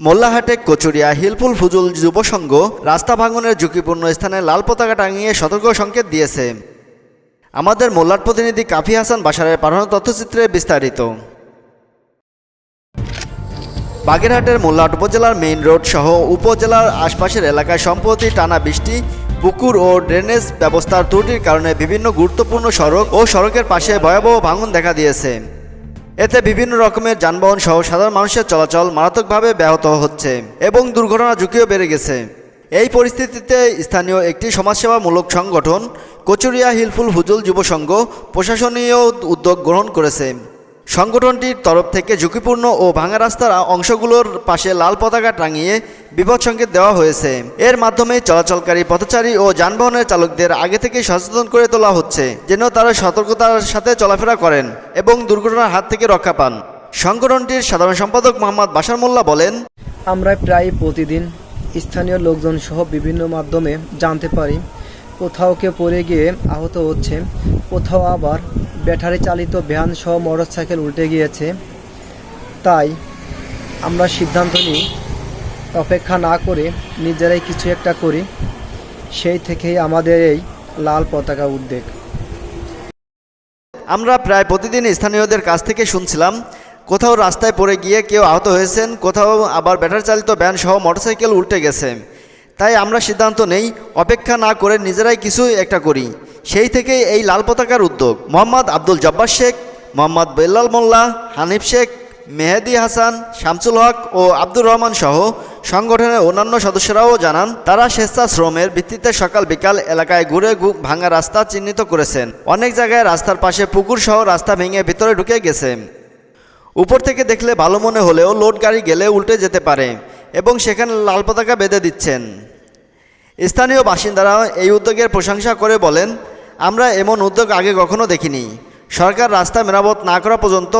মোল্লাহাটে কচুরিয়া, হিলফুল ফুজুল যুব সংঘ রাস্তা ভাঙনের ঝুঁকিপূর্ণ স্থানে লাল পতাকা টাঙিয়ে সতর্ক সংকেত দিয়েছে। আমাদের মোল্লার প্রতিনিধি কাফি হাসান বাসারের পাঠানো তথ্যচিত্রে বিস্তারিত। বাগেরহাটের মোল্লাট উপজেলার মেইন রোড সহ উপজেলার আশপাশের এলাকায় সম্প্রতি টানা বৃষ্টি, পুকুর ও ড্রেনেজ ব্যবস্থার ত্রুটির কারণে বিভিন্ন গুরুত্বপূর্ণ সড়ক ও সড়কের পাশে ভয়াবহ ভাঙন দেখা দিয়েছে। এতে বিভিন্ন রকমের যানবাহন সহ সাধারণ মানুষের চলাচল মারাত্মকভাবে ব্যাহত হচ্ছে এবং দুর্ঘটনা ঝুঁকিও বেড়ে গেছে। এই পরিস্থিতিতে স্থানীয় একটি সমাজসেবামূলক সংগঠন কচুরিয়া হিলফুল হুজুল যুবসংঘ প্রশাসনীয় উদ্যোগ গ্রহণ করেছে। সংগঠনটির তরফ থেকে ঝুঁকিপূর্ণ ও ভাঙা রাস্তার অংশগুলোর পাশে লাল পতাকা টাঙিয়ে বিপদ সংকেত দেওয়া হয়েছে। এর মাধ্যমে চলাচলকারী পথচারী ও যানবাহনের চালকদের আগে থেকে সচেতন করে তোলা হচ্ছে, যেন তারা সতর্কতার সাথে চলাফেরা করেন এবং দুর্ঘটনার হাত থেকে রক্ষা পান। সংগঠনটির সাধারণ সম্পাদক মোহাম্মদ বাসার মোল্লা বলেন, আমরা প্রায় প্রতিদিন স্থানীয় লোকজন সহ বিভিন্ন মাধ্যমে জানতে পারি কোথাও কেউ পড়ে গিয়ে আহত হচ্ছে। কোথাও আবার ব্যাটারি চালিত ভ্যান সহ মোটরসাইকেল উল্টে গিয়েছে। তাই আমরা সিদ্ধান্ত নিই, অপেক্ষা না করে নিজেরাই কিছু একটা করি। সেই থেকেই আমাদের এই লাল পতাকা উদ্বেগ। আমরা প্রায় প্রতিদিন স্থানীয়দের কাছ থেকে শুনছিলাম, কোথাও রাস্তায় পড়ে গিয়ে কেউ আহত হয়েছেন, কোথাও আবার ব্যাটারি চালিত ভ্যান সহ মোটরসাইকেল উল্টে গেছে। তাই আমরা সিদ্ধান্ত নেই, অপেক্ষা না করে নিজেরাই কিছু একটা করি। সেই থেকেই এই লাল পতাকার উদ্যোগ। মোহাম্মদ আব্দুল জব্বার শেখ, মোহাম্মদ বেল্লাল মোল্লা, হানিফ শেখ, মেহেদি হাসান, শামসুল হক ও আব্দুর রহমান সহ সংগঠনের অন্যান্য সদস্যরাও জানান, তারা স্বেচ্ছাশ্রমের ভিত্তিতে সকাল বিকাল এলাকায় ঘুরে ভাঙা রাস্তা চিহ্নিত করেছেন। অনেক জায়গায় রাস্তার পাশে পুকুর সহ রাস্তা ভেঙে ভিতরে ঢুকে গেছে। উপর থেকে দেখলে ভালো মনে হলেও লোড গাড়ি গেলে উল্টে যেতে পারে। এবং সেখানে লাল পতাকা বেঁধে দিচ্ছেন। স্থানীয় বাসিন্দারা এই উদ্যোগের প্রশংসা করে বলেন, আমরা এমন উদ্যোগ আগে কখনো দেখিনি। সরকার রাস্তা মেরামত না করা পর্যন্ত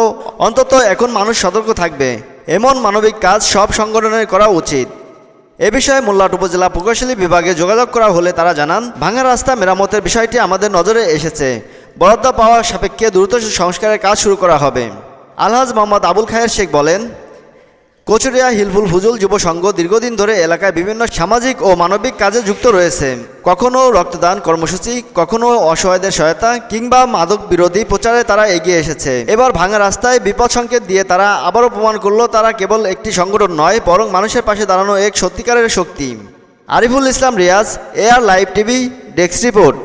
অন্তত এখন মানুষ সতর্ক থাকবে। এমন মানবিক কাজ সব সংগঠনের করা উচিত। এ বিষয়ে মোল্লাট উপজেলা প্রকৌশলী বিভাগে যোগাযোগ করা হলে তারা জানান, ভাঙা রাস্তা মেরামতের বিষয়টি আমাদের নজরে এসেছে। বরাদ্দ পাওয়া সাপেক্ষে দ্রুত সংস্কারের কাজ শুরু করা হবে। আলহাজ মোহাম্মদ আবুল খায়ের শেখ বলেন কচুরিয়া হিলফুল ফুজুল যুব সংঘ দীর্ঘদিন ধরে এলাকায় বিভিন্ন সামাজিক ও মানবিক কাজে যুক্ত রয়েছে। কখনো রক্তদান কর্মসূচি, কখনো অসহায়দের সহায়তা কিংবা মাদক বিরোধী প্রচারে তারা এগিয়ে এসেছে। এবার ভাঙা রাস্তায় বিপদ সংকেত দিয়ে তারা আবারও প্রমাণ করল তারা কেবল একটি সংগঠন নয়, বরং মানুষের পাশে দাঁড়ানো এক সত্যিকারের শক্তি। Ariful Islam Riaz AR live TV, desk report.